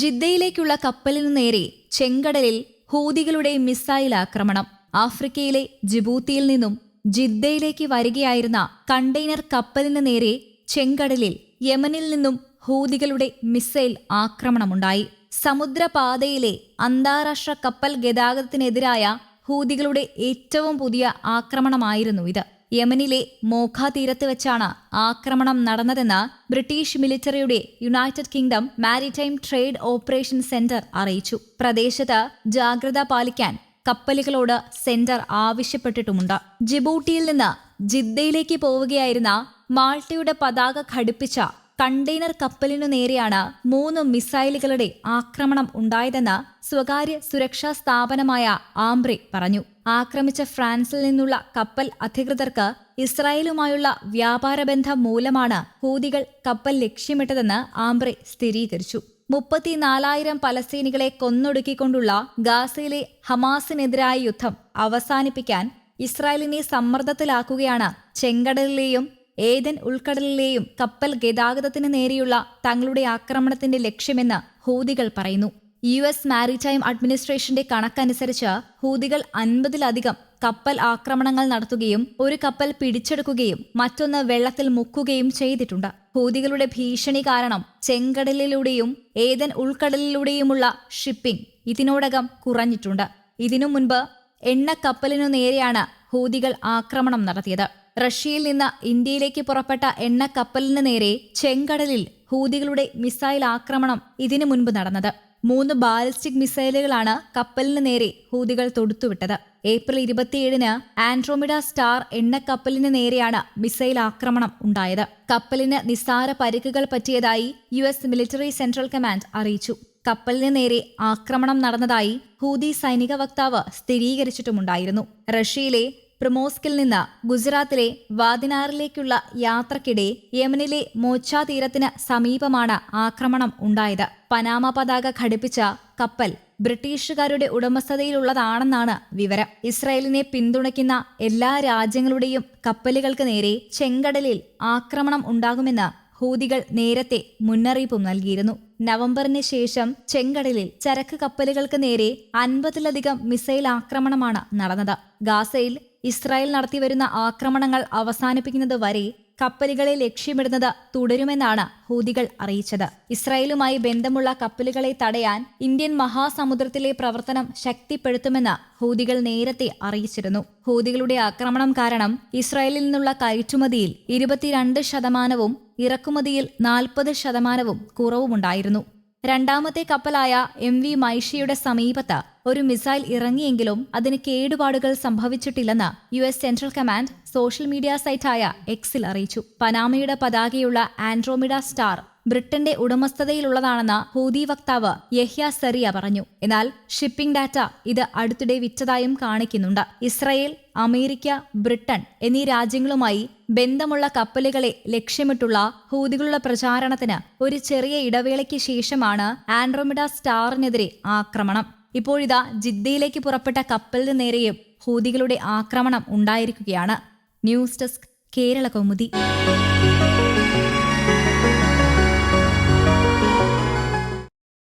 ജിദ്ദയിലേക്കുള്ള കപ്പലിനു നേരെ ചെങ്കടലിൽ ഹൂതികളുടെ മിസൈൽ ആക്രമണം. ആഫ്രിക്കയിലെ ജിബൂത്തിയിൽ നിന്നും ജിദ്ദയിലേക്ക് വരികയായിരുന്ന കണ്ടെയ്നർ കപ്പലിന് നേരെ ചെങ്കടലിൽ യമനിൽ നിന്നും ഹൂതികളുടെ മിസൈൽ ആക്രമണമുണ്ടായി. സമുദ്രപാതയിലെ അന്താരാഷ്ട്ര കപ്പൽ ഗതാഗതത്തിനെതിരായ ഹൂതികളുടെ ഏറ്റവും പുതിയ ആക്രമണമായിരുന്നു ഇത്. യമനിലെ മോഖ തീരത്ത് വെച്ചാണ് ആക്രമണം നടന്നതെന്ന് British മിലിറ്ററിയുടെ United Kingdom maritime trade operation centre അറിയിച്ചു. പ്രദേശത്ത് ജാഗ്രത പാലിക്കാൻ കപ്പലുകളോട് സെന്റർ ആവശ്യപ്പെട്ടിട്ടുമുണ്ട്. ജിബൂട്ടിയിൽ നിന്ന് ജിദ്ദയിലേക്ക് പോവുകയായിരുന്ന മാൾട്ടയുടെ പതാക ഘടിപ്പിച്ച കണ്ടെയ്നർ കപ്പലിനു നേരെയാണ് മൂന്ന് മിസൈലുകളുടെ ആക്രമണം ഉണ്ടായതെന്ന് സ്വകാര്യ സുരക്ഷാ സ്ഥാപനമായ ആംബ്രെ പറഞ്ഞു. ആക്രമിച്ച ഫ്രാൻസിൽ നിന്നുള്ള കപ്പൽ അധികൃതർക്ക് ഇസ്രായേലുമായുള്ള വ്യാപാര ബന്ധം മൂലമാണ് ഹൂതികൾ കപ്പൽ ലക്ഷ്യമിട്ടതെന്ന് ആംബ്രെ സ്ഥിരീകരിച്ചു. മുപ്പത്തിനാലായിരം പലസ്തീനികളെ കൊന്നൊടുക്കിക്കൊണ്ടുള്ള ഗാസയിലെ ഹമാസിനെതിരായ യുദ്ധം അവസാനിപ്പിക്കാൻ ഇസ്രായേലിനെ സമ്മർദ്ദത്തിലാക്കുകയാണ് ചെങ്കടലിലെയും ഏതൻ ഉൾക്കടലിലെയും കപ്പൽ ഗതാഗതത്തിന് നേരെയുള്ള തങ്ങളുടെ ആക്രമണത്തിന്റെ ലക്ഷ്യമെന്ന് ഹൂതികൾ പറയുന്നു. യു എസ് മാരിടൈം അഡ്മിനിസ്ട്രേഷന്റെ കണക്കനുസരിച്ച് ഹൂതികൾ അൻപതിലധികം കപ്പൽ ആക്രമണങ്ങൾ നടത്തുകയും ഒരു കപ്പൽ പിടിച്ചെടുക്കുകയും മറ്റൊന്ന് വെള്ളത്തിൽ മുക്കുകയും ചെയ്തിട്ടുണ്ട്. ഹൂതികളുടെ ഭീഷണി കാരണം ചെങ്കടലിലൂടെയും ഏതൻ ഉൾക്കടലിലൂടെയുമുള്ള ഷിപ്പിംഗ് ഇതിനോടകം കുറഞ്ഞിട്ടുണ്ട്. ഇതിനു മുൻപ് എണ്ണക്കപ്പലിനു നേരെയാണ് ഹൂതികൾ ആക്രമണം നടത്തിയത്. റഷ്യയിൽ നിന്ന് ഇന്ത്യയിലേക്ക് പുറപ്പെട്ട എണ്ണ കപ്പലിന് നേരെ ചെങ്കടലിൽ ഹൂതികളുടെ മിസൈൽ ആക്രമണം ഇതിനു മുൻപ് നടന്നത്. മൂന്ന് ബാലിസ്റ്റിക് മിസൈലുകളാണ് കപ്പലിന് നേരെ ഹൂതികൾ തൊടുത്തുവിട്ടത്. ഏപ്രിൽ ഇരുപത്തിയേഴിന് ആൻഡ്രോമിഡ സ്റ്റാർ എണ്ണക്കപ്പലിന് നേരെയാണ് മിസൈൽ ആക്രമണം ഉണ്ടായത്. കപ്പലിന് നിസ്സാര പരിക്കുകൾ പറ്റിയതായി U S military central command അറിയിച്ചു. കപ്പലിന് നേരെ ആക്രമണം നടന്നതായി ഹൂതി സൈനിക വക്താവ് സ്ഥിരീകരിച്ചിട്ടുമുണ്ടായിരുന്നു. റഷ്യയിലെ പ്രമോസ്കിൽ നിന്ന് ഗുജറാത്തിലെ വാദിനാറിലേക്കുള്ള യാത്രക്കിടെ യമനിലെ മോച്ച തീരത്തിന് സമീപമാണ് ആക്രമണം ഉണ്ടായത്. പനാമ പതാക ഘടിപ്പിച്ച കപ്പൽ ബ്രിട്ടീഷുകാരുടെ ഉടമസ്ഥതയിലുള്ളതാണെന്നാണ് വിവരം. ഇസ്രായേലിനെ പിന്തുണയ്ക്കുന്ന എല്ലാ രാജ്യങ്ങളുടെയും കപ്പലുകൾക്ക് നേരെ ചെങ്കടലിൽ ആക്രമണം ഉണ്ടാകുമെന്ന് ഹൂതികൾ നേരത്തെ മുന്നറിയിപ്പും നൽകിയിരുന്നു. നവംബറിന് ശേഷം ചെങ്കടലിൽ ചരക്ക് കപ്പലുകൾക്ക് നേരെ അൻപതിലധികം മിസൈൽ ആക്രമണമാണ് നടന്നത്. ഗാസയിൽ ഇസ്രായേൽ നടത്തിവരുന്ന ആക്രമണങ്ങൾ അവസാനിപ്പിക്കുന്നത് വരെ കപ്പലുകളെ ലക്ഷ്യമിടുന്നത് തുടരുമെന്നാണ് ഹൂതികൾ അറിയിച്ചത്. ഇസ്രായേലുമായി ബന്ധമുള്ള കപ്പലുകളെ തടയാൻ ഇന്ത്യൻ മഹാസമുദ്രത്തിലെ പ്രവർത്തനം ശക്തിപ്പെടുത്തുമെന്ന് ഹൂതികൾ നേരത്തെ അറിയിച്ചിരുന്നു. ഹൂതികളുടെ ആക്രമണം കാരണം ഇസ്രായേലിൽ നിന്നുള്ള കയറ്റുമതിയിൽ ഇരുപത്തിരണ്ട് ശതമാനവും ഇറക്കുമതിയിൽ നാൽപ്പത് ശതമാനവും കുറവുമുണ്ടായിരുന്നു. രണ്ടാമത്തെ കപ്പലായ എം വി മൈഷിയുടെ സമീപത്ത് ഒരു മിസൈൽ ഇറങ്ങിയെങ്കിലും അതിന് കേടുപാടുകൾ സംഭവിച്ചിട്ടില്ലെന്ന് U S central command social media സൈറ്റായ എക്സിൽ അറിയിച്ചു. പനാമയുടെ പതാകയുള്ള ആൻഡ്രോമിഡ സ്റ്റാർ ബ്രിട്ടന്റെ ഉടമസ്ഥതയിലുള്ളതാണെന്ന് ഹൂതി വക്താവ് യഹ്യ സെറിയ പറഞ്ഞു. എന്നാൽ ഷിപ്പിംഗ് ഡാറ്റ ഇത് അടുത്തിടെ വിറ്റതായും കാണിക്കുന്നുണ്ട്. ഇസ്രയേൽ അമേരിക്ക ബ്രിട്ടൻ എന്നീ രാജ്യങ്ങളുമായി ബന്ധമുള്ള കപ്പലുകളെ ലക്ഷ്യമിട്ടുള്ള ഹൂതികളുടെ പ്രചാരണത്തിന് ഒരു ചെറിയ ഇടവേളയ്ക്ക് ശേഷമാണ് ആൻഡ്രോമിഡ സ്റ്റാറിനെതിരെ ആക്രമണം. ഇപ്പോഴിതാ ജിദ്ദയിലേക്ക് പുറപ്പെട്ട കപ്പലിന് നേരെയും ഹൂതികളുടെ ആക്രമണം ഉണ്ടായിരിക്കുകയാണ്. News desk Kerala Kaumudi.